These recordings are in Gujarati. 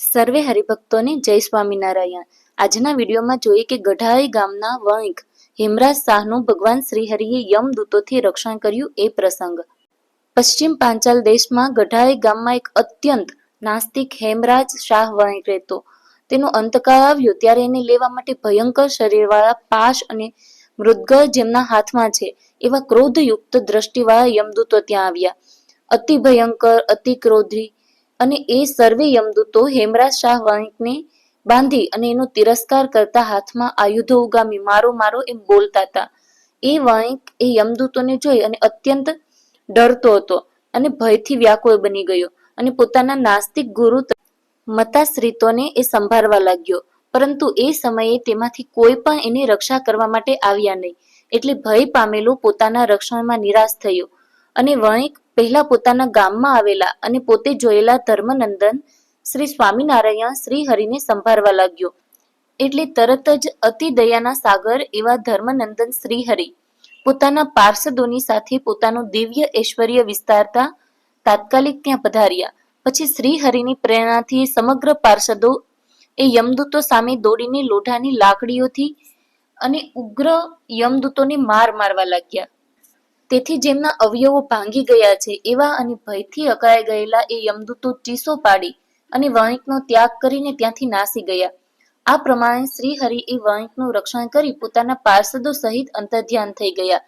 સર્વે હરિભક્તોને જય સ્વામિનારાયણ. આજના વિડીયોમાં જોઈએ કે ગઢાઈ ગામના વણિક હેમરાજ શાહનું ભગવાન શ્રીહરિએ યમદૂતોથી રક્ષણ કર્યું એ પ્રસંગ. પશ્ચિમ પાંચાલ દેશમાં ગઢાઈ ગામમાં એક અત્યંત નાસ્તિક હેમરાજ શાહ વણિક રહેતો. તેનો અંતકાળ આવ્યો ત્યારે એને લેવા માટે ભયંકર શરીરવાળા પાશ અને મૃદગળ જેમના હાથમાં છે એવા ક્રોધયુક્ત દ્રષ્ટિવાળા યમદૂતો ત્યાં આવ્યા. અતિ ભયંકર અતિ ક્રોધી અને એ સર્વે યમદૂતો હેમરાજ શાહ વણિકને બાંધી અને એનો તિરસ્કાર કરતા હાથમાં આયુધો ઉગામી, મારો મારો એમ બોલતા હતા. એ વણિક, એ યમદૂતોને જોઈ અને અત્યંત ડરતો હતો અને ભયથી વ્યાકુળ બની ગયો અને પોતાના નાસ્તિક ગુરુ મતાશ્રિતોને એ સંભાળવા લાગ્યો. પરંતુ એ સમયે તેમાંથી કોઈ પણ એની રક્ષા કરવા માટે આવ્યા નહીં. એટલે ભય પામેલો પોતાના રક્ષણમાં નિરાશ થયો અને વણિક પહેલા પોતાના ગામમાં આવેલા અને પોતે જોયેલા ધર્મનંદન શ્રી સ્વામિનારાયણ શ્રી હરિને સંભાળવા લાગ્યો. એટલે તરત જ અતિ દયાના સાગર એવા ધર્મનંદન શ્રી હરિ પોતાના પાર્ષદોની સાથે પોતાનું દિવ્ય ઐશ્વર્ય વિસ્તારતા તાત્કાલિક ત્યાં પધાર્યા. પછી શ્રી હરિની પ્રેરણાથી સમગ્ર પાર્ષદો એ યમદૂતો સામે દોડીને લોઢાની લાકડીઓથી અને ઉગ્ર યમદૂતોને માર મારવા લાગ્યા. તેથી જેમના અવયવો ભાંગી ગયા છે, એવા અને ભયથી અકળાઈ ગયેલા એ યમદૂતો ચીસો પાડી અને વણિકનો ત્યાગ કરીને ત્યાંથી નાસી ગયા. આ પ્રમાણે શ્રીહરિ એ વણિકનું રક્ષણ કરી પોતાના પાર્ષદો સહિત અંતર્ધ્યાન થઈ ગયા.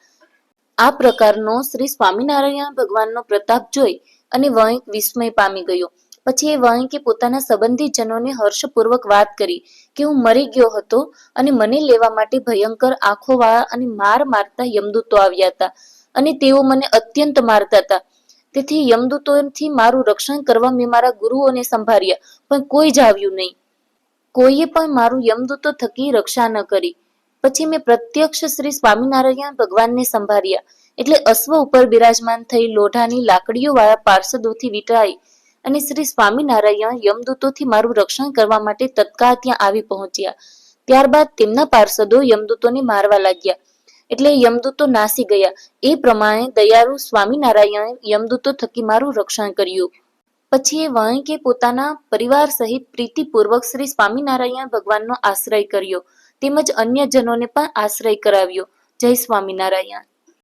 આ પ્રકારનો શ્રી સ્વામિનારાયણ ભગવાનનો પ્રતાપ જોઈ અને વણિક વિસ્મય પામી ગયો. પછી એ વણિકે પોતાના સંબંધીજનોને હર્ષપૂર્વક વાત કરી કે હું મરી ગયો હતો અને મને લેવા માટે ભયંકર આંખોવાળા અને માર મારતા યમદૂતો આવ્યા હતા. અને તેઓ મને અત્યંત મારતા હતા. તેથી યમદૂતોથી મારું રક્ષણ કરવા મેં મારા ગુરુઓને સંભાળ્યા, પણ કોઈ જ આવ્યું નહીં. કોઈએ પણ મારું યમદૂતો થકી રક્ષા ન કરી. પછી મેં પ્રત્યક્ષ શ્રી સ્વામિનારાયણ ભગવાનને સંભાળ્યા, એટલે અશ્વ ઉપર બિરાજમાન થઈ લોઢાની લાકડીઓ વાળા પાર્ષદોથી વીંટાઈ અને શ્રી સ્વામિનારાયણ યમદૂતોથી મારું રક્ષણ કરવા માટે તત્કાળ ત્યાં આવી પહોંચ્યા. ત્યારબાદ તેમના પાર્ષદો યમદૂતોને મારવા લાગ્યા. એટલે યમદૂતો નાસી ગયા. એ પ્રમાણે દયાળુ સ્વામિનારાયણ યમદૂતો થકી મારું રક્ષણ કર્યું. પછી એ વાંકે પોતાના પરિવાર સહિત પ્રીતિપૂર્વક શ્રી સ્વામિનારાયણ ભગવાનનો આશ્રય કર્યો. તેમજ અન્ય જનોને પણ આશ્રય કરાવ્યો. જય સ્વામિનારાયણ.